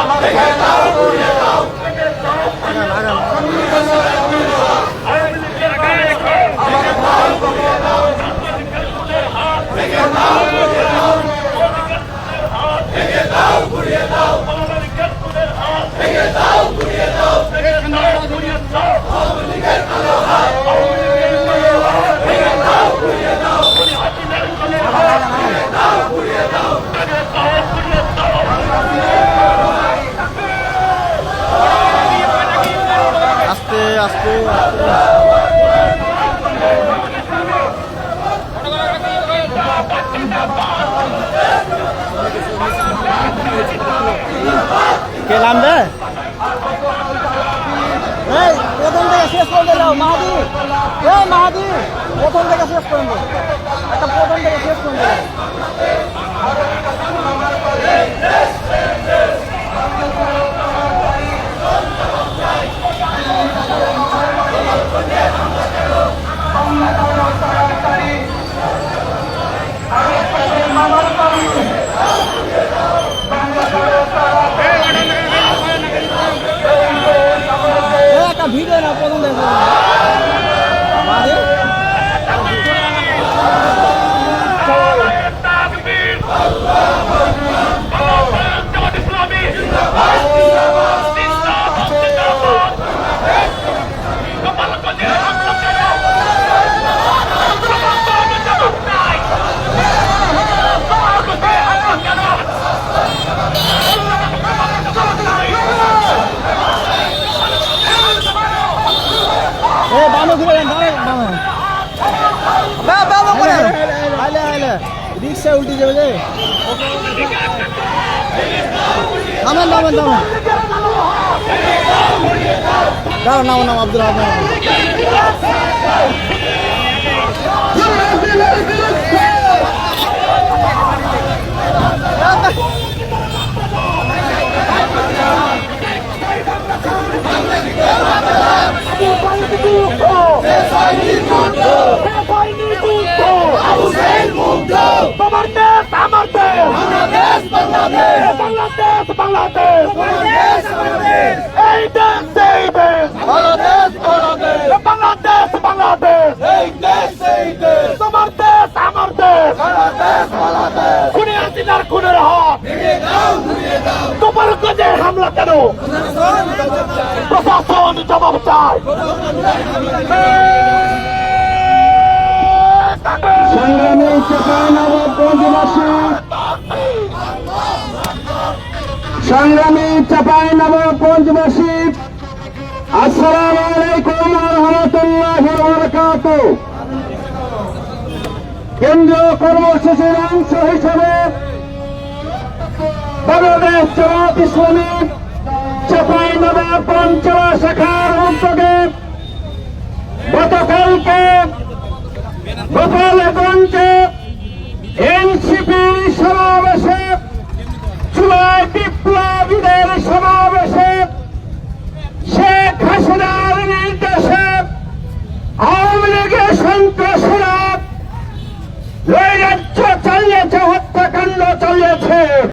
আমাদের আস্তে আস্তে আস্তে কে নামবে এই, প্রথম থেকে শেষ পর্যন্ত যাও, মাহাদি। এই, মাহাদি, প্রথম থেকে শেষ পর্যন্ত। একটা রিক্সা উল্টে যাবে যে নামেন নামেন নামেন দাঁড়াও নাম নাম আব্দুল রহমান তোমার দেশ আমার দেশ বাংলাদেশ বাংলাদেশ বাংলাদেশ এই দেশ সেই দেশ বাংলাদেশ বাংলাদেশ তোমার দেশ আমার দেশ খুনে হাসিনার খুনের হাত তোমার গজে হামলা কেন প্রশাসন জবাব চায় সংগ্রামী চাপাইনবাবগঞ্জবাসী সংগ্রামী চাপাইনবাবগঞ্জবাসী আসসালামু আলাইকুম রাহমাতুল্লাহি ওয়া বারাকাতুহু। কেন্দ্রীয় কর্মসূচির অংশ হিসেবে বাংলাদেশ ইসলামী জেলা শাখার উদ্যোগে গতকালকে গোপালগঞ্জে মসজিদের সমাবেশে শেখ হাসিনার নির্দেশে আওয়ামী লীগের সন্ত্রাসীরা নৈরাজ্য চালিয়েছে হত্যাকাণ্ড চালিয়েছে।